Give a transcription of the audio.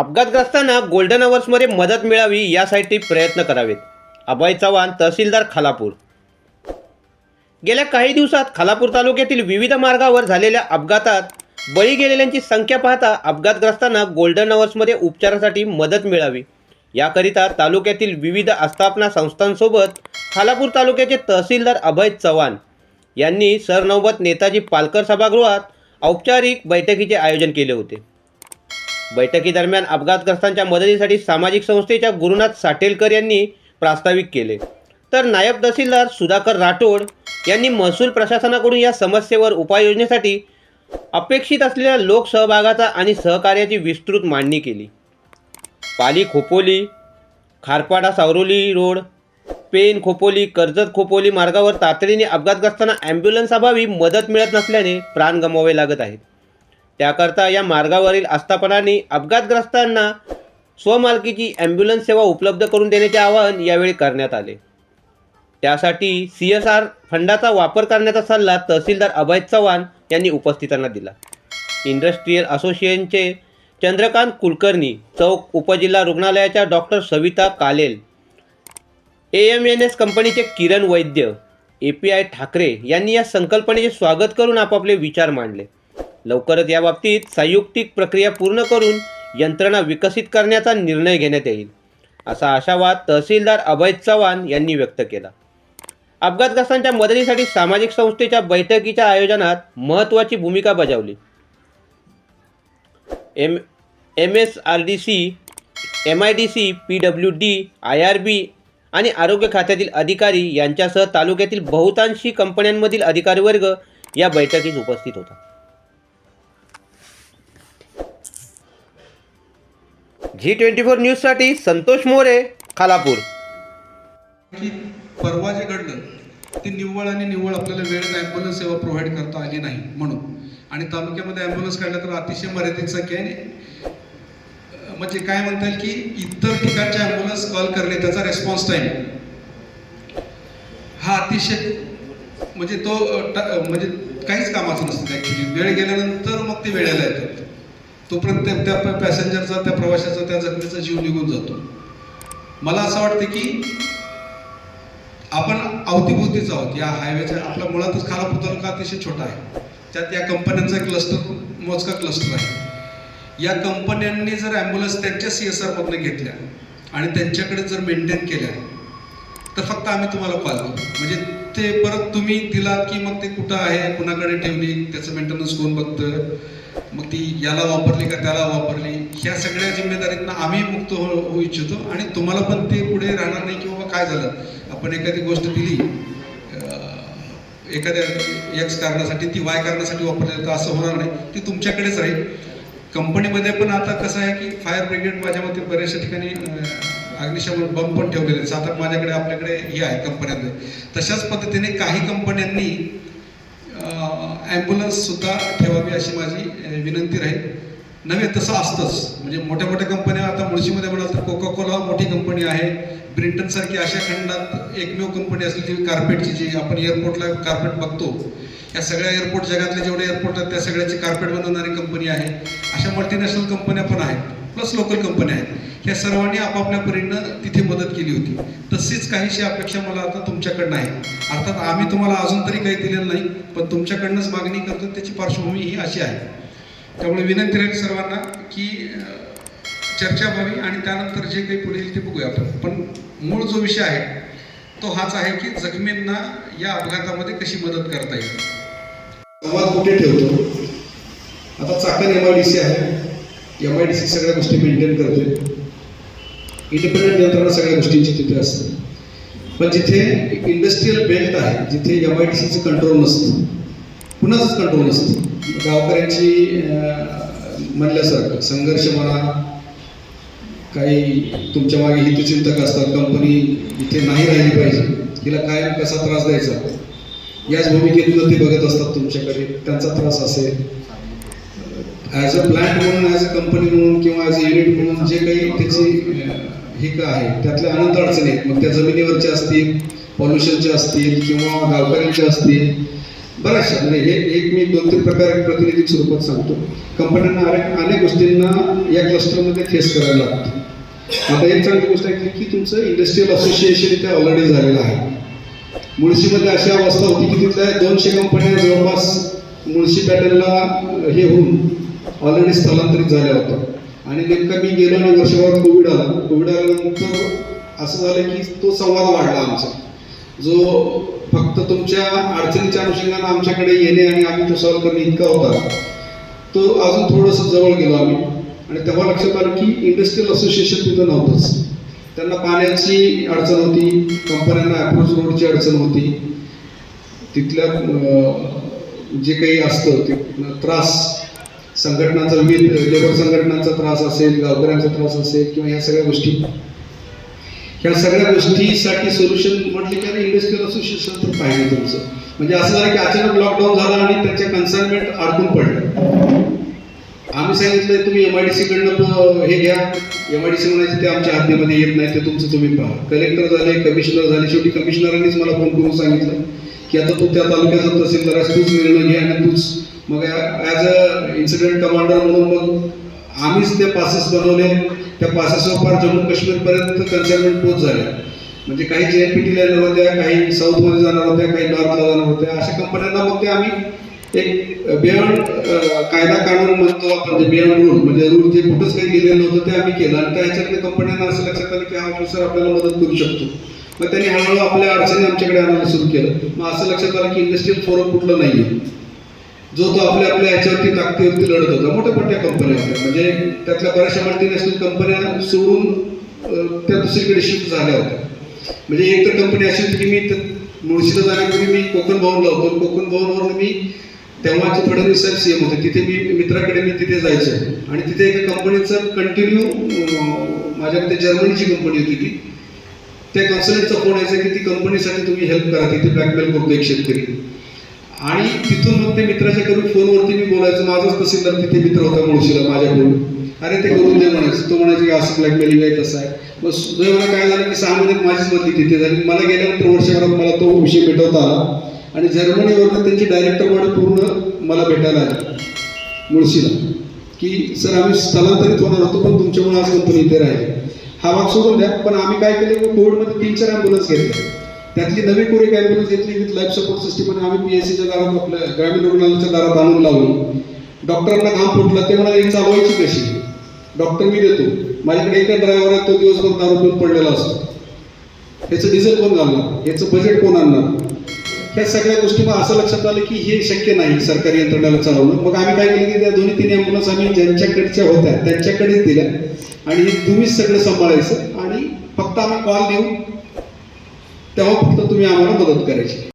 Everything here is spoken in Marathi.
अपघातग्रस्तांना गोल्डन अवर्समध्ये मदत मिळावी यासाठी प्रयत्न करावेत. अभय चव्हाण तहसीलदार खालापूर. गेल्या काही दिवसात खालापूर तालुक्यातील विविध मार्गावर झालेल्या अपघातात बळी गेलेल्यांची संख्या पाहता अपघातग्रस्तांना गोल्डन अवर्समध्ये उपचारासाठी मदत मिळावी. याकरिता तालुक्यातील विविध आस्थापना संस्थांसोबत खालापूर तालुक्याचे तहसीलदार अभय चव्हाण यांनी सरनौबत नेताजी पालकर सभागृहात औपचारिक बैठकीचे आयोजन केले होते. बैठकीदरम्यान अपघातग्रस्तांच्या मदतीसाठी सामाजिक संस्थेच्या गुरुनाथ साटेलकर यांनी प्रास्ताविक केले. तर नायब तहसीलदार सुधाकर राठोड यांनी महसूल प्रशासनाकडून या समस्येवर उपाययोजनेसाठी अपेक्षित असलेल्या लोकसहभागाचा आणि सहकार्याची विस्तृत मांडणी केली. पाली खोपोली खारपाडा सावरोली रोड पेन खोपोली कर्जत खोपोली मार्गावर तातडीने अपघातग्रस्तांना ॲम्ब्युलन्स अभावी मदत मिळत नसल्याने प्राण गमवावे लागत आहेत. त्याकरता या मार्गावरील आस्थापनांनी अपघातग्रस्तांना स्वमालकीची ॲम्ब्युलन्स सेवा उपलब्ध करून देण्याचे आवाहन यावेळी करण्यात आले. त्यासाठी सी एस आर फंडाचा वापर करण्याचा सल्ला तहसीलदार अभय चव्हाण यांनी उपस्थितांना दिला. इंडस्ट्रीयल असोसिएशनचे चंद्रकांत कुलकर्णी चौक उपजिल्हा रुग्णालयाच्या doctor Savita Kalel A M N S कंपनीचे Kiran Vaidya A P I Thackeray यांनी या संकल्पनेचे स्वागत करून आपापले विचार मांडले. लवकरच याबाबतीत संयुक्तिक प्रक्रिया पूर्ण करून यंत्रणा विकसित करण्याचा निर्णय घेण्यात येईल असा आशावाद तहसीलदार अभय चव्हाण यांनी व्यक्त केला. अपघातग्रस्तांच्या मदतीसाठी सामाजिक संस्थेच्या बैठकीच्या आयोजनात महत्त्वाची भूमिका बजावली. M M S R D C M I D C P W D I R B आणि आरोग्य खात्यातील अधिकारी यांच्यासह तालुक्यातील बहुतांशी कंपन्यांमधील अधिकारीवर्ग या बैठकीत उपस्थित होता. जी ट्वेंटी फोर न्यूजसाठी संतोष मोरे खालापूर. की परवा जे घडलं ते निव्वळ आणि निव्वळ आपल्याला वेळेत ॲम्ब्युलन्स सेवा प्रोव्हाइड करता आली नाही म्हणून. आणि तालुक्यामध्ये ॲम्ब्युलन्स काढल्या तर अतिशय मर्यादित संख्या आहे. म्हणजे काय म्हणता येईल की इतर ठिकाणचे ॲम्ब्युलन्स कॉल करणे त्याचा रेस्पॉन्स टाईम हा अतिशय म्हणजे तो म्हणजे काहीच कामाचं नसतं ॲक्च्युली वेळ गेल्यानंतर मग ते वेळेला येतात. तोपर्यंत त्या- त्या पॅसेंजरचा त्या प्रवाशाचा त्या जखमीचा जीव निघून जातो. मला असं वाटतं की आपण अवतीभोवतीच आहोत. या हायवेच्या आपला मुळातच खालापूर तालुका अतिशय छोटा आहे? त्यात या कंपन्यांचा क्लस्टर मोजका क्लस्टर आहे. या कंपन्यांनी जर ॲम्ब्युलन्स त्यांच्या सी एस आरमधनं घेतल्या आणि त्यांच्याकडे जर मेंटेन केल्या तर फक्त आम्ही तुम्हाला कॉल करू. म्हणजे ते परत तुम्ही दिलात की मग ते कुठं आहे कुणाकडे ठेवली त्याचं मेंटेनन्स कोण बघतं? मग ती याला वापरली का त्याला वापरली? ह्या सगळ्या जिम्मेदारीतनं आम्ही मुक्त हो होऊ इच्छितो. आणि तुम्हाला पण ते पुढे राहणार नाही की बाबा काय झालं? आपण एखादी गोष्ट दिली एखाद्या एक्स कारणासाठी ती वाय कारणासाठी वापरली तर असं होणार नाही. ती तुमच्याकडेच राहील. कंपनीमध्ये पण आता कसं आहे की फायर ब्रिगेड माझ्या मते बऱ्याचशा ठिकाणी अग्निशमन बंब पण ठेवलेले आहेत. सात आठ माझ्याकडे आपल्याकडे हे आहे कंपन्यांमध्ये. तशाच पद्धतीने काही कंपन्यांनी ॲम्ब्युलन्स सुद्धा ठेवावी अशी माझी विनंती राहील. नव्हे तसं असतंच. म्हणजे मोठ्या मोठ्या कंपन्या आता मुळशीमध्ये म्हणाल तर कोका कोला मोठी कंपनी आहे. ब्रिंटन सारखी अशा खंडात एकमेव कंपनी असली ती कार्पेटची जी आपण एअरपोर्टला कार्पेट बघतो या सगळ्या एअरपोर्ट जगातले जेवढे एअरपोर्ट आहेत त्या सगळ्याची कार्पेट बनवणारी कंपनी आहे. अशा मल्टीनॅशनल कंपन्या पण आहेत. प्लस लोकल कंपन्या आहेत. ह्या सर्वांनी आपापल्या परीनं तिथे मदत केली होती. तशीच काहीशी अपेक्षा मला आता तुमच्याकडनं आहे. अर्थात आम्ही तुम्हाला अजून तरी काही दिलेलं नाही पण तुमच्याकडनंच मागणी करतो त्याची पार्श्वभूमी ही अशी आहे. त्यामुळे विनंती राहील सर्वांना की चर्चा व्हावी आणि त्यानंतर जे काही पुढे येईल ते बघूया आपण. पण मूळ जो विषय आहे तो हाच आहे की जखमींना या अपघातामध्ये कशी मदत करता येईल. संवाद कुठे ठेवतो? आता Chakan M I D C आहे. एम आय डी सी सगळ्या गोष्टी मेंटेन करते इंडिपेंडंट यंत्रणा सगळ्या गोष्टींची तिथे असते. पण जिथे एक इंडस्ट्रीयल बेल्ट आहे जिथे एम आय डी सीचं कंट्रोल नसतं कुणाचंच कंट्रोल नसतं. गावकऱ्यांची म्हणल्यासारखं संघर्ष म्हणा काही तुमच्या मागे हितचिंतक असतात कंपनी इथे नाही राहिली पाहिजे तिला कायम कसा त्रास द्यायचा? याच भूमिकेतून ते बघत असतात तुमच्याकडे त्यांचा त्रास असेल. ॲज अ प्लॅन्ट म्हणून ॲज अ कंपनी म्हणून किंवा ॲज अ युनिट म्हणून जे काही त्याची हे का आहे त्यातल्या अनंत अडचणी आहेत. मग त्या जमिनीवरच्या असतील पॉल्युशनच्या असतील किंवा गावकऱ्यांच्या असतील बऱ्याचशा. म्हणजे हे एक मी दोन तीन प्रकार प्रतिनिधी स्वरूपात सांगतो. कंपन्यांना अनेक अनेक गोष्टींना या क्लस्टरमध्ये फेस करायला लागतो. आता एक चांगली गोष्ट आहे की तुमचं इंडस्ट्रीयल असोसिएशन इथे ऑलरेडी झालेलं आहे. मुळशीमध्ये अशी अवस्था होती की तिथल्या दोनशे कंपन्या जवळपास मुळशी पॅटर्नला हे होऊन ऑलरेडी स्थलांतरित झाल्या होत्या. आणि नेमका मी गेलो ना वर्षभरात कोविड आला. कोविड आल्यानंतर असं झालं की तो संवाद वाढला आमचा. जो फक्त तुमच्या अडचणीच्या अनुषंगानं आमच्याकडे येणे आणि आम्ही तो सॉल्व्ह करणे इतका होता तो अजून थोडंसं जवळ गेलो आम्ही. आणि तेव्हा लक्षात आलं की इंडस्ट्रीयल असोसिएशन तिथं नव्हतंच. त्यांना पाण्याची अडचण होती कंपन्यांना अप्रोच रोडची अडचण होती. तिथल्या जे काही असतं ते त्रास संघटनांचा विविध लेबर संघटनांचा त्रास असेल गावकऱ्यांचा त्रास असेल किंवा या सगळ्या गोष्टी. ह्या सगळ्या गोष्टीसाठी सोल्युशन म्हटले की अरे इंडस्ट्रियल असोसिएशन तर पाहिजे तुमचं. म्हणजे असं झालं की अचानक लॉकडाऊन झाला आणि त्याच्या कन्साइनमेंट अडकून पडलं. आम्ही सांगितलं तुम्ही एम आय डी सीकडनं हे घ्या. एम आय डी सी म्हणायचे ते आमच्या हद्दीमध्ये येत नाही ते तुमचं तुम्ही पहा. कलेक्टर झाले कमिशनर झाले शेवटी कमिशनरांनीच मला फोन करून सांगितलं की आता तू त्या तालुक्याचा तहसीलदार तूच निर्णय घे आणि तूच मग ॲज अ इन्सिडेंट कमांडर म्हणून मग आम्हीच ते पासेस बनवले. त्या पासेसवर फार जम्मू काश्मीरपर्यंत कन्साइनमेंट पोच झाल्या. म्हणजे काही जे एन पी टीला येणार होत्या काही साऊथमध्ये जाणार होत्या काही नॉर्थला जाणार होत्या अशा कंपन्यांना मग ते आम्ही एक बियॉन्ड कायदा कानून म्हणतो आपण जे बियॉन्ड रूल म्हणजे रूल जे कुठंच काही लिहिलेलं नव्हतं ते आम्ही केलं. आणि त्या ह्याच्यातल्या कंपन्यांना असं लक्षात आलं की हा ऑफिसर आपल्याला मदत करू शकतो. मग त्यांनी हळूहळू आपल्या अडचणी आमच्याकडे आणायला सुरू केलं. मग असं लक्षात आलं की इंडस्ट्रियल फोरम कुठलं नाही आहे जो तो आपल्या आपल्या याच्यावरती ताकदीवरती लढत होता. मोठ्या मोठ्या कंपन्या होत्या. म्हणजे त्यातल्या बऱ्याचशा मल्टीनॅशनल कंपन्या सोडून त्या दुसरीकडे शिफ्ट झाल्या होत्या. म्हणजे एक तर कंपनी अशी होती की मी मुळशीला जाण्यापूर्वी मी कोकण भवनला होतो. कोकण भवनवरून मी तेव्हाचे फडणवीस साहेब सीएम होते. तिथे मी मित्राकडे मी तिथे जायचो. आणि तिथे एका कंपनीचं कंटिन्यू माझ्याकडे जर्मनीची कंपनी होती ती. त्या कन्सल्टचा फोन यायचा की ती कंपनीसाठी तुम्ही हेल्प करा. तिथे ब्लॅकमेल करतो एक शेतकरी. आणि तिथून मग ते मित्राच्या करून फोनवरती मी बोलायचं. माझाच तहसीलदार तिथे मित्र होता मुळशीला माझ्याकडून. अरे ते करून दे म्हणायचं. तो म्हणायचं की असं ब्लॅकमेलिंग आहे तसं आहे. मग मला काय झालं की सहा महिन्यात माझीच मधली तिथे झाली. मला गेल्यानंतर वर्षभरात मला तो विषय भेटवता आला. आणि जर्मनीवरनं त्यांची डायरेक्टर वाढ पूर्ण मला भेटायला आली मुळशीला. की सर आम्ही स्थलांतरित होणार होतो पण तुमच्यामुळे आज कंपनी इथे राहिली. हा भाग सोडून द्या. पण आम्ही काय केलं की कोविडमध्ये तीन चार ॲम्ब्युलन्स घेतल्या त्यातली नवी कोरी ॲम्ब्युलन्स घेतली? विथ लाईफ सपोर्ट सिस्टीम आणि आम्ही पी एस सीच्या दारात आपल्या ग्रामीण रुग्णालयाच्या दारात आणून लावलो. डॉक्टरांना घाम फुटला ते म्हणाले चालवायची कशी? डॉक्टर मी देतो. माझ्याकडे एका ड्रायव्हर आहे तो दिवसभर दारू पिऊन पडलेला असतो. याचं डिझेल कोण घालणार याचं बजेट कोण आणणार? ह्या सगळ्या गोष्टी मग असं लक्षात आलं की हे शक्य नाही सरकारी यंत्रणेला चालवणं. मग आम्ही काय केलं की त्या दोन्ही तीन ॲम्ब्युलन्स आम्ही ज्यांच्याकडच्या होत्या त्यांच्याकडेच दिल्या. आणि हे तुम्हीच सगळं सांभाळायचं आणि फक्त आम्ही कॉल देऊ तेव्हा फक्त तुम्ही आम्हाला मदत करायची.